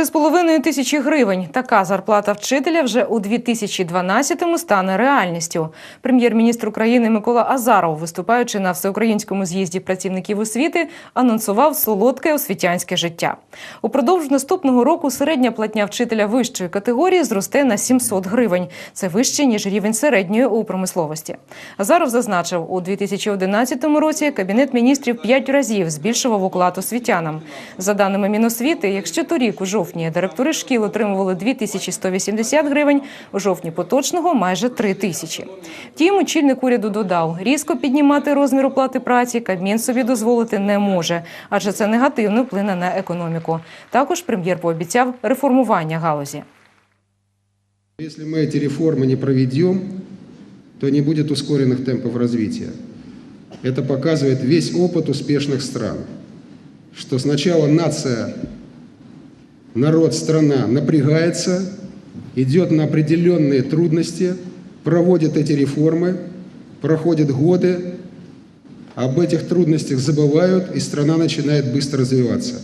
3,5 тисячі гривень. Така зарплата вчителя вже у 2012-му стане реальністю. Прем'єр-міністр України Микола Азаров, виступаючи на всеукраїнському з'їзді працівників освіти, анонсував солодке освітянське життя. Упродовж наступного року середня платня вчителя вищої категорії зросте на 700 гривень. Це вище ніж рівень середньої у промисловості. Азаров зазначив, у 2011 році кабінет міністрів п'ять разів збільшував уклад освітянам. За даними Міносвіти, якщо торік у жовтні директори шкіл отримували 2180 гривень, у жовтні поточного майже 3 тисячі. Втім, очільник уряду додав, різко піднімати розмір оплати праці Кабмін собі дозволити не може, адже це негативно вплине на економіку. Також прем'єр пообіцяв реформування галузі. Если мы эти реформы не проведем, то не будет ускоренных темпов развития. Это показывает весь опыт успешных стран, что сначала нация, Народ, страна напрягается, идет на определенные трудности, проводит эти реформы, проходят годы, об этих трудностях забывают, и страна начинает быстро развиваться.